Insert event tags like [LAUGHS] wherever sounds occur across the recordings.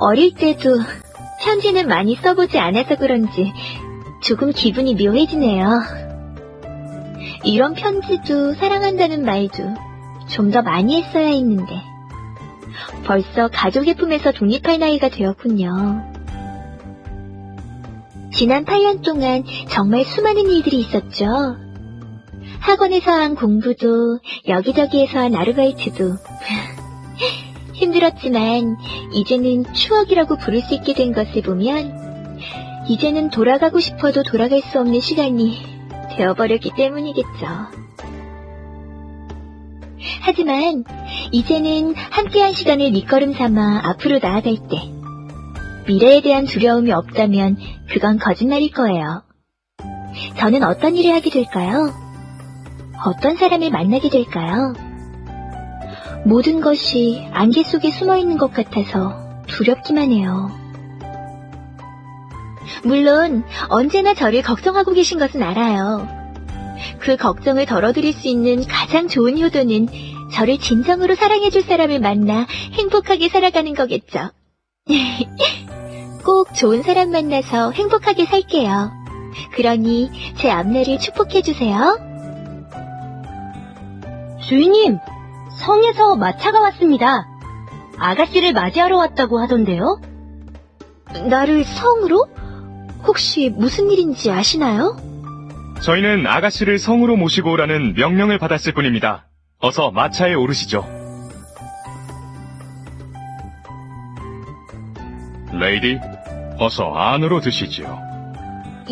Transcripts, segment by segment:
어릴 때도 편지는 많이 써보지 않아서 그런지 조금 기분이 묘해지네요. 이런 편지도 사랑한다는 말도 좀 더 많이 했어야 했는데 벌써 가족예품에서 독립할 나이가 되었군요. 지난 8년 동안 정말 수많은 일들이 있었죠. 학원에서 한 공부도 여기저기에서 한 아르바이트도 힘들었지만 이제는 추억이라고 부를 수 있게 된 것을 보면 이제는 돌아가고 싶어도 돌아갈 수 없는 시간이 되어버렸기 때문이겠죠. 하지만 이제는 함께한 시간을 밑거름 삼아 앞으로 나아갈 때 미래에 대한 두려움이 없다면 그건 거짓말일 거예요. 저는 어떤 일을 하게 될까요? 어떤 사람을 만나게 될까요? 모든 것이 안개 속에 숨어 있는 것 같아서 두렵기만 해요. 물론 언제나 저를 걱정하고 계신 것은 알아요. 그 걱정을 덜어드릴 수 있는 가장 좋은 효도는 저를 진정으로 사랑해줄 사람을 만나 행복하게 살아가는 거겠죠. [LAUGHS] 꼭 좋은 사람 만나서 행복하게 살게요. 그러니 제 앞날을 축복해주세요. 주인님, 성에서 마차가 왔습니다. 아가씨를 맞이하러 왔다고 하던데요? 나를 성으로? 혹시 무슨 일인지 아시나요? 저희는 아가씨를 성으로 모시고 오라는 명령을 받았을 뿐입니다. 어서 마차에 오르시죠. 레이디, 어서 안으로 드시지요.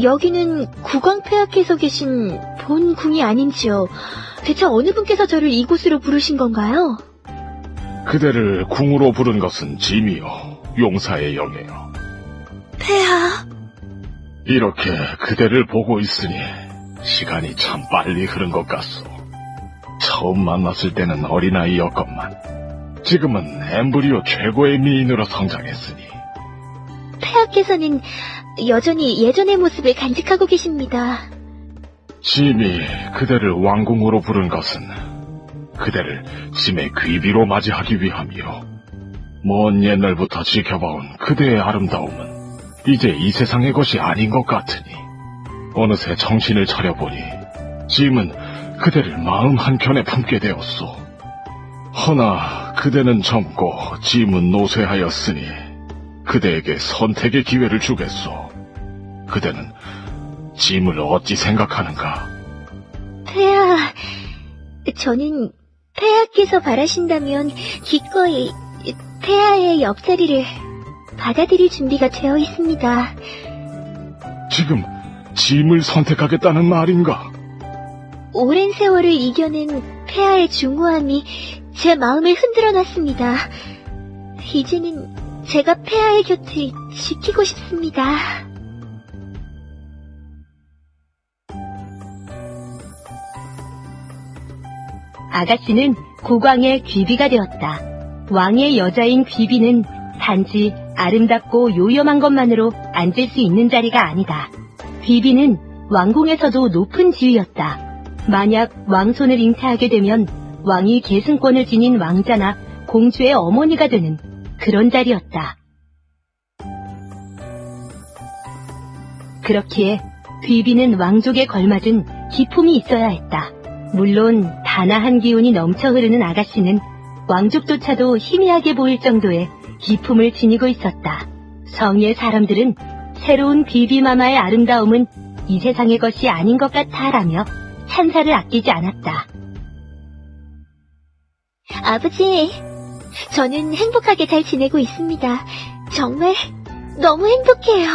여기는 국왕 폐하께서 계신 본 궁이 아닌지요. 대체 어느 분께서 저를 이곳으로 부르신 건가요? 그대를 궁으로 부른 것은 짐이요, 용사의 영예요. 폐하, 이렇게 그대를 보고 있으니 시간이 참 빨리 흐른 것 같소. 처음 만났을 때는 어린아이였건만 지금은 엠브리오 최고의 미인으로 성장했으니 폐하께서는 여전히 예전의 모습을 간직하고 계십니다. 짐이 그대를 왕궁으로 부른 것은 그대를 짐의 귀비로 맞이하기 위함이요. 먼 옛날부터 지켜봐온 그대의 아름다움은 이제 이 세상의 것이 아닌 것 같으니 어느새 정신을 차려보니 짐은 그대를 마음 한켠에 품게 되었소. 허나 그대는 젊고 짐은 노쇠하였으니 그대에게 선택의 기회를 주겠소. 그대는 짐을 어찌 생각하는가? 폐하, 저는 폐하께서 바라신다면 기꺼이 폐하의 옆자리를 받아들일 준비가 되어 있습니다. 지금 짐을 선택하겠다는 말인가? 오랜 세월을 이겨낸 폐하의 중후함이 제 마음을 흔들어 놨습니다. 이제는 제가 폐하의 곁을 지키고 싶습니다. 아가씨는 국왕의 귀비가 되었다. 왕의 여자인 귀비는 단지 아름답고 요염한 것만으로 앉을 수 있는 자리가 아니다. 귀비는 왕궁에서도 높은 지위였다. 만약 왕손을 잉태하게 되면 왕이 계승권을 지닌 왕자나 공주의 어머니가 되는 그런 자리였다. 그렇기에 귀비는 왕족에 걸맞은 기품이 있어야 했다. 물론 단아한 기운이 넘쳐 흐르는 아가씨는 왕족조차도 희미하게 보일 정도의 기품을 지니고 있었다. 성의 사람들은 새로운 비비마마의 아름다움은 이 세상의 것이 아닌 것 같아라며 찬사를 아끼지 않았다. 아버지, 저는 행복하게 잘 지내고 있습니다. 정말 너무 행복해요.